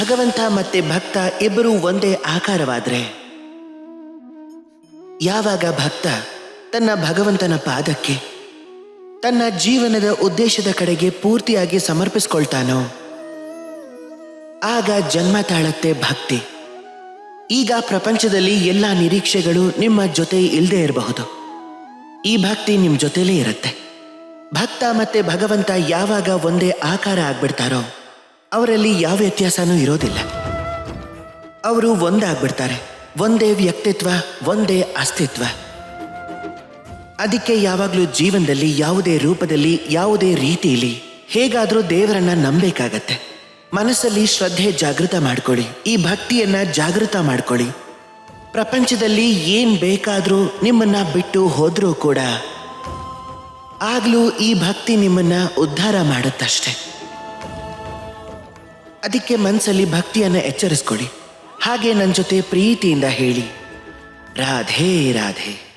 ಭಗವಂತ ಮತ್ತೆ ಭಕ್ತ ಇಬ್ಬರೂ ಒಂದೇ ಆಕಾರವಾದರೆ? ಯಾವಾಗ ಭಕ್ತ ತನ್ನ ಭಗವಂತನ ಪಾದಕ್ಕೆ ತನ್ನ ಜೀವನದ ಉದ್ದೇಶದ ಕಡೆಗೆ ಪೂರ್ತಿಯಾಗಿ ಸಮರ್ಪಿಸ್ಕೊಳ್ತಾನೋ? ಆಗ ಜನ್ಮ ತಾಳತ್ತೆ ಭಕ್ತಿ. ಈಗ ಪ್ರಪಂಚದಲ್ಲಿ ಎಲ್ಲ ನಿರೀಕ್ಷೆಗಳು ನಿಮ್ಮ ಜೊತೆ ಇಲ್ಲದೆ ಇರಬಹುದು. ಈ ಭಕ್ತಿ ನಿಮ್ಮ ಜೊತೆಲೇ ಇರುತ್ತೆ. ಭಕ್ತ ಮತ್ತೆ ಭಗವಂತ ಯಾವಾಗ ಒಂದೇ ಆಕಾರ ಆಗ್ಬಿಡ್ತಾರೋ? ಅವರಲ್ಲಿ ಯಾವ ವ್ಯತ್ಯಾಸನೂ ಇರೋದಿಲ್ಲ. ಅವರು ಒಂದಾಗ್ಬಿಡ್ತಾರೆ ಒಂದೇ ವ್ಯಕ್ತಿತ್ವ, ಒಂದೇ ಅಸ್ತಿತ್ವ. ಅದಕ್ಕೆ ಯಾವಾಗಲೂ ಜೀವನದಲ್ಲಿ ಯಾವುದೇ ರೂಪದಲ್ಲಿ, ಯಾವುದೇ ರೀತಿಯಲ್ಲಿ ಹೇಗಾದರೂ ದೇವರನ್ನ ನಂಬೇಕಾಗತ್ತೆ ಮನಸ್ಸಲ್ಲಿ ಶ್ರದ್ಧೆ ಜಾಗೃತ ಮಾಡ್ಕೊಳ್ಳಿ. ಈ ಭಕ್ತಿಯನ್ನ ಜಾಗೃತ ಮಾಡ್ಕೊಳ್ಳಿ. ಪ್ರಪಂಚದಲ್ಲಿ ಏನ್ ಬೇಕಾದರೂ ನಿಮ್ಮನ್ನ ಬಿಟ್ಟು ಹೋದರೂ ಕೂಡ ಆಗ್ಲೂ ಈ ಭಕ್ತಿ ನಿಮ್ಮನ್ನ ಉದ್ಧಾರ ಮಾಡುತ್ತಷ್ಟೆ. ಅದಕ್ಕೆ ಮನಸ್ಸಲ್ಲಿ ಭಕ್ತಿಯನ್ನು ಎಚ್ಚರಿಸ್ಕೊಡಿ. ಹಾಗೆ ನನ್ನ ಜೊತೆ ಪ್ರೀತಿಯಿಂದ ಹೇಳಿ. ರಾಧೇ ರಾಧೆ.